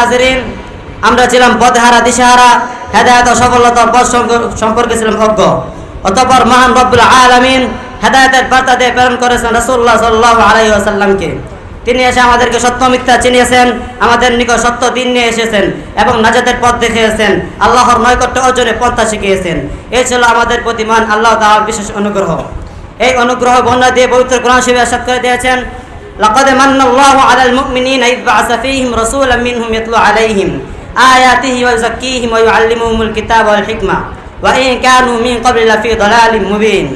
হাজিরিন, আমরা ছিলাম পথহারা, দিশাহারা, হেদায়ত সফলতা পথ সম্পর্কে ছিলাম অজ্ঞ অতঃপর মহান রব্বুল আলামিন হেদায়তের বার্তা দিয়ে প্রেরণ করেছেন রাসূলুল্লাহ সাল্লাল্লাহু আলাইহি ওয়াসাল্লামকে। তিনি এসে আমাদেরকে সত্য মিথ্যা চিনিয়েছেন, আমাদের নিকট সত্য দিন নিয়ে এসেছেন এবং নাজাতের পথ দেখিয়েছেন, আল্লাহর নৈকট্য অর্জনে পন্থা শিখিয়েছেন। এই ছিল আমাদের প্রতি মহান আল্লাহ তাআলার বিশেষ অনুগ্রহ। এই অনুগ্রহ বন্যা দিয়ে পবিত্র কোরআন শিবে করে দিয়েছেন لقد من الله على المؤمنين إذ بعث فيهم رسولا منهم يتلو عليهم آياته ويزكيهم ويعلمهم الكتاب والحكمة وإن كانوا من قبل لفي ضلال مبين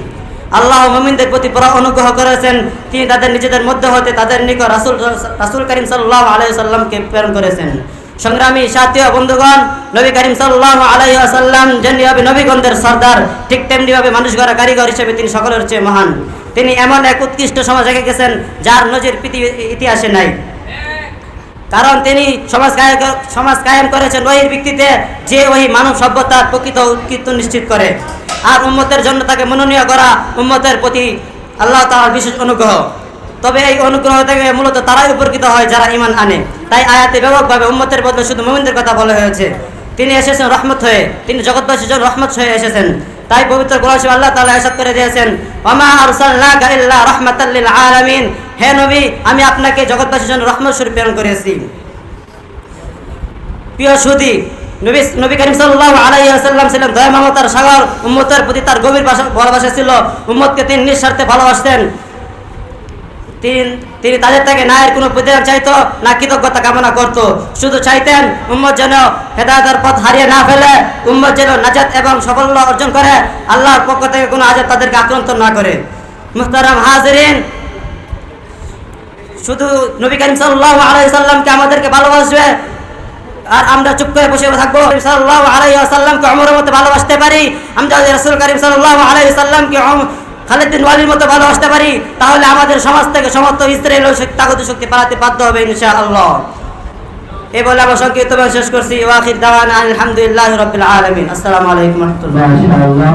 আল্লাহ মুমিনদের প্রতি বড় অনুগ্রহ করেছেন তিনি তাদের নিজেদের মধ্যে হতে তাদের নিকট রাসূল রাসূল করিম সাল্লাল্লাহু আলাইহি সাল্লামকে প্রেরণ করেছেন সংগ্রামী সাথী বন্ধুগণ, নবী করিম সাল্লাল্লাহু আলাইহি ওয়াসাল্লাম যেমনিভাবে নবীগণদের সর্দার, ঠিক তেমনিভাবে মানুষ গড়া কারিগর হিসেবে তিনি সকলের চেয়ে মহান। তিনি এমন এক উৎকৃষ্ট সমাজ রেখে গেছেন যার নজির পৃথিবীর ইতিহাসে নাই। কারণ তিনি সমাজ সমাজ কায়েম করেছেন ওই ভিত্তিতে যে ওই মানব সভ্যতার প্রকৃত উৎকৃষ্ট নিশ্চিত করে। আর উম্মতের জন্য তাকে মনোনীয় করা উম্মতের প্রতি আল্লাহ তাআলার বিশেষ অনুগ্রহ। তবে এই অনুগ্রহ থেকে মূলত তারাই উপকৃত হয় যারা ইমান আনে। তাই আয়াতে ব্যাপকভাবে উম্মতের বদলে শুধু মোমিনদের কথা বলা হয়েছে। তিনি এসেছেন রহমত হয়ে, তিনি জগৎবাসীর জন্য রহমত হয়ে এসেছেন। তাই পবিত্র কোরআন আল্লাহ তাআলা ইরশাদ করে দিয়েছেন ওমা আরসালনাকা আলামিন। হে নবী, আমি আপনাকে জগৎবাসীর জন্য রহমত স্বরূপ প্রেরণ করেছি। প্রিয় সুদী, নবী নবী করিম সাল্লাল্লাহু আলাইহি ওয়াসাল্লাম ছিলেন দয়া মমতার সাগর। উম্মতের প্রতি তার গভীর ভালোবাসা ছিল। উম্মতকে তিনি নিঃস্বার্থে ভালোবাসতেন। তিনি তাদের থেকে না এর কোনো প্রতিদান চাইতো, না কৃতজ্ঞতা কামনা করত। শুধু চাইতেন, উম্মত যেন হেদায়তের পথ হারিয়ে না ফেলে, উম্মত যেন নাজাত এবং সাফল্য অর্জন করে, আল্লাহর পক্ষ থেকে কোনো আজাদ তাদেরকে আক্রান্ত না করে। মুহতারাম হাজিরিন, শুধু নবী করিম সাল্লাল্লাহু আলাইহি সাল্লামকে আমাদেরকে ভালোবাসবে, আর আমরা চুপ করে বসে থাকব। সাল্লাল্লাহু আলাইহি ওয়াসাল্লামকে ওমরের মতো ভালোবাসতে পারি। আমরা রাসূল করিম সাল্লাল্লাহু আলাইহি সাল্লামকে খালিদ বিন ওয়ালির মতো ভালোবাসতে পারি, তাহলে আমাদের সমাজ থেকে সমস্ত ইসরায়েল তাগত শক্তি পালাতে বাধ্য হবে ইনশাআল্লাহ। এ বলে আমার সংক্ষিপ্ত শেষ করছি। ওয়াকির দাওয়ানা আলহামদুলিল্লাহ রাব্বিল আলামিন। আসসালামু আলাইকুম রাহমাতুল্লাহ।